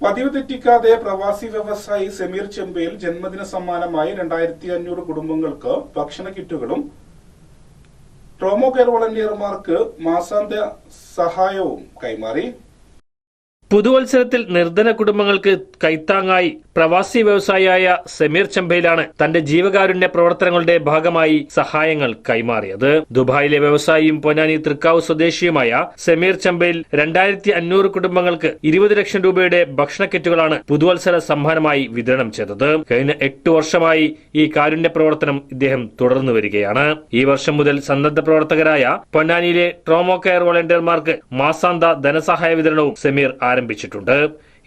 പതിവ് തെറ്റിക്കാതെ പ്രവാസി വ്യവസായി സമീർ ചെമ്പയിൽ ജന്മദിന സമ്മാനമായി രണ്ടായിരത്തി അഞ്ഞൂറ് കുടുംബങ്ങൾക്ക് ഭക്ഷണ കിറ്റുകളും ട്രോമോ കെയർ വളണ്ടിയർമാർക്ക് മാസാന്ത്യ സഹായവും കൈമാറി. പുതുവത്സരത്തിൽ നിർധന കുടുംബങ്ങൾക്ക് കൈത്താങ്ങായി പ്രവാസി വ്യവസായിയായ സമീർ ചെമ്പയിലാണ് തന്റെ ജീവകാരുണ്യ പ്രവർത്തനങ്ങളുടെ ഭാഗമായി സഹായങ്ങൾ കൈമാറിയത്. ദുബായിലെ വ്യവസായിയും പൊന്നാനി തൃക്കാവ് സ്വദേശിയുമായ സമീർ ചെമ്പയിൽ രണ്ടായിരത്തി അഞ്ഞൂറ് കുടുംബങ്ങൾക്ക് ഇരുപത് ലക്ഷം രൂപയുടെ ഭക്ഷണ കിറ്റുകളാണ് പുതുവത്സര സമ്മാനമായി വിതരണം ചെയ്തത്. കഴിഞ്ഞ എട്ട് വർഷമായി ഈ കാരുണ്യ പ്രവർത്തനം ഇദ്ദേഹം തുടർന്നു വരികയാണ്. ഈ വർഷം മുതൽ സന്നദ്ധ പ്രവർത്തകരായ പൊന്നാനിയിലെ ട്രോമോ കെയർ വോളണ്ടിയർമാർക്ക് മാസാന്ത ധനസഹായ വിതരണവും സമീർ ആരംഭിച്ചിട്ടുണ്ട്.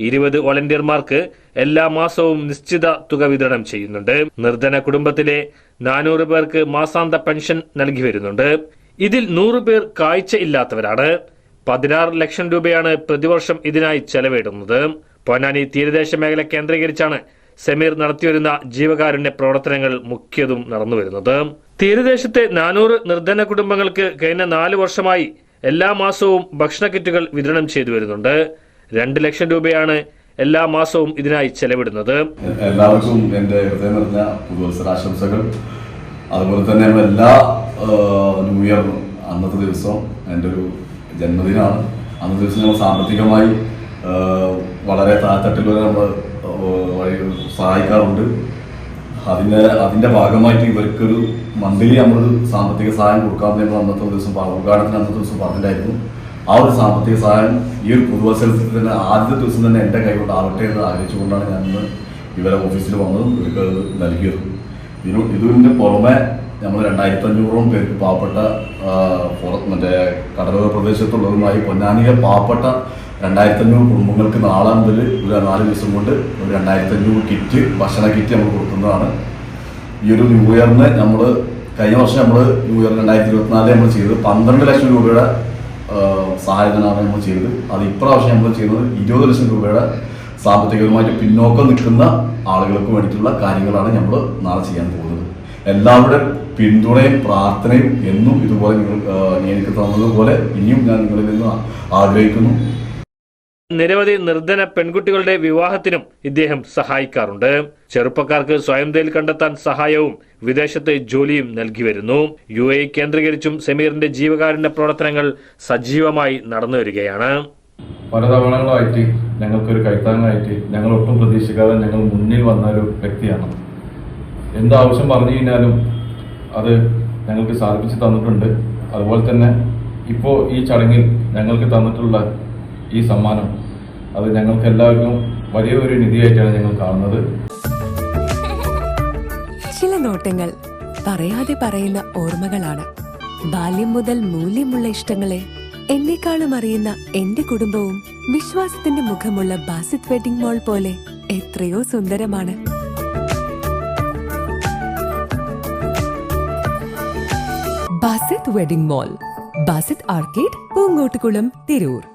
ഇരുപത് വോളണ്ടിയർമാർക്ക് എല്ലാ മാസവും നിശ്ചിത തുക വിതരണം ചെയ്യുന്നുണ്ട്. നിർധന കുടുംബത്തിലെ നാനൂറ് പേർക്ക് മാസാന്ത പെൻഷൻ നൽകി വരുന്നുണ്ട്. ഇതിൽ നൂറ് പേർ കാഴ്ച ഇല്ലാത്തവരാണ് പതിനാറ് ലക്ഷം രൂപയാണ് പ്രതിവർഷം ഇതിനായി ചെലവിടുന്നത്. പൊന്നാനി തീരദേശ മേഖല കേന്ദ്രീകരിച്ചാണ് സമീർ നടത്തിവരുന്ന ജീവകാരുണ്യ പ്രവർത്തനങ്ങൾ മുഖ്യതും നടന്നുവരുന്നത് തീരദേശത്തെ നാനൂറ് നിർധന കുടുംബങ്ങൾക്ക് കഴിഞ്ഞ നാല് വർഷമായി എല്ലാ മാസവും ഭക്ഷണ കിറ്റുകൾ വിതരണം ചെയ്തു വരുന്നുണ്ട്. രണ്ട് ലക്ഷം രൂപയാണ് എല്ലാ മാസവും ഇതിനായി ചെലവിടുന്നത്. എല്ലാവർക്കും എന്റെ ഹൃദയം നിറഞ്ഞ പുതുവത്സര ആശംസകൾ അതുപോലെ തന്നെ എല്ലാ ന്യൂ ഇയർ അന്നത്തെ ദിവസം എന്റെ ഒരു ജന്മദിനമാണ്. അന്നത്തെ ദിവസം നമ്മൾ സാമ്പത്തികമായി വളരെ വളരെ വരെ നമ്മൾ വഴി സഹായിക്കാറുണ്ട്. അതിന്റെ അതിന്റെ ഭാഗമായിട്ട് ഇവർക്കൊരു മന്ത്ലി നമ്മൾ സാമ്പത്തിക സഹായം കൊടുക്കാമെന്ന് അന്നത്തെ ദിവസം ഉദ്ഘാടനത്തിന് അന്നത്തെ ദിവസം പറഞ്ഞിട്ടുണ്ടായിരുന്നു. ആ ഒരു സാമ്പത്തിക സഹായം ഈ ഒരു പുതുവത്സരത്തിൽ തന്നെ ആദ്യത്തെ ദിവസം തന്നെ എന്റെ കൈകൊണ്ട് ആവട്ടെ എന്ന് ആഗ്രഹിച്ചുകൊണ്ടാണ് ഞാൻ ഇന്ന് ഇവരെ ഓഫീസിൽ വന്നതും ഇവർക്ക് നൽകിയതും. ഇതിന് ഇതിന് പുറമെ നമ്മൾ രണ്ടായിരത്തി അഞ്ഞൂറോളം പേർക്ക് പാവപ്പെട്ട മറ്റേ കടലോര പ്രദേശത്തുള്ളതുമായി പൊന്നാനിയിലെ പാവപ്പെട്ട രണ്ടായിരത്തി അഞ്ഞൂറ് കുടുംബങ്ങൾക്ക് നാളെ മുതൽ ഒരു നാല് ദിവസം കൊണ്ട് ഒരു രണ്ടായിരത്തി അഞ്ഞൂറ് കിറ്റ് ഭക്ഷണ കിറ്റ് നമ്മൾ കൊടുക്കുന്നതാണ്. ഈ ഒരു ന്യൂ ഇയറിന് നമ്മൾ കഴിഞ്ഞ വർഷം നമ്മൾ ന്യൂ ഇയർ രണ്ടായിരത്തി ഇരുപത്തിനാലിൽ നമ്മൾ ചെയ്തത് പന്ത്രണ്ട് ലക്ഷം രൂപയുടെ ആ, സഹായധനമാണ് നമ്മൾ ചെയ്തത്. അത് ഇപ്രാവശ്യം നമ്മൾ ചെയ്യുന്നത് ഇരുപത് ലക്ഷം രൂപയുടെ സാമ്പത്തികമായിട്ട് പിന്നോക്കം നിൽക്കുന്ന ആളുകൾക്ക് വേണ്ടിയിട്ടുള്ള കാര്യങ്ങളാണ് നമ്മൾ നാളെ ചെയ്യാൻ പോകുന്നത്. എല്ലാവരുടെ പിന്തുണയും പ്രാർത്ഥനയും എന്നും ഇതുപോലെ നിങ്ങൾ എനിക്ക് തന്നതുപോലെ ഇനിയും ഞാൻ നിങ്ങളിൽ നിന്ന് ആഗ്രഹിക്കുന്നു. നിരവധി നിർധന പെൺകുട്ടികളുടെ വിവാഹത്തിനും ഇദ്ദേഹം സഹായിക്കാറുണ്ട്. ചെറുപ്പക്കാർക്ക് സ്വയം തേൽ കണ്ടെത്താൻ സഹായവും വിദേശത്ത് ജോലിയും നൽകി വരുന്നു. യു എ കേന്ദ്രീകരിച്ചും സമീറിന്റെ ജീവകാരുണ്യ പ്രവർത്തനങ്ങൾ സജീവമായി നടന്നു വരികയാണ്. പലതവണകളായിട്ട് ഞങ്ങൾക്ക് ഞങ്ങൾക്കൊരു കൈത്താങ്ങായിട്ട് ഞങ്ങൾ ഒട്ടും പ്രതീക്ഷിക്കാതെ ഞങ്ങൾ മുന്നിൽ വന്ന ഒരു വ്യക്തിയാണ് എന്താവശ്യം പറഞ്ഞു കഴിഞ്ഞാലും അത് ഞങ്ങൾക്ക് സാധിപ്പിച്ച് തന്നിട്ടുണ്ട്. അതുപോലെ തന്നെ ഇപ്പോൾ ഈ ചടങ്ങിൽ ഞങ്ങൾക്ക് തന്നിട്ടുള്ള ഈ സമ്മാനം. അത് ഞങ്ങൾക്ക് എല്ലാവർക്കും വലിയ ഒരു നിധിയായിട്ടാണ് ഞങ്ങൾ കാണുന്നത്. ചില നോട്ടങ്ങൾ പറയാതെ പറയുന്ന ഓർമ്മകളാണ്. ബാല്യം മുതൽ മൂല്യമുള്ള ഇഷ്ടങ്ങളെ എന്നെക്കാളും അറിയുന്ന എന്റെ കുടുംബവും വിശ്വാസത്തിന്റെ മുഖമുള്ള ബാസിത് വെഡിംഗ് മോൾ പോലെ എത്രയോ സുന്ദരമാണ്. Basith wedding mall Basith arcade Poonkottukulam Tirur.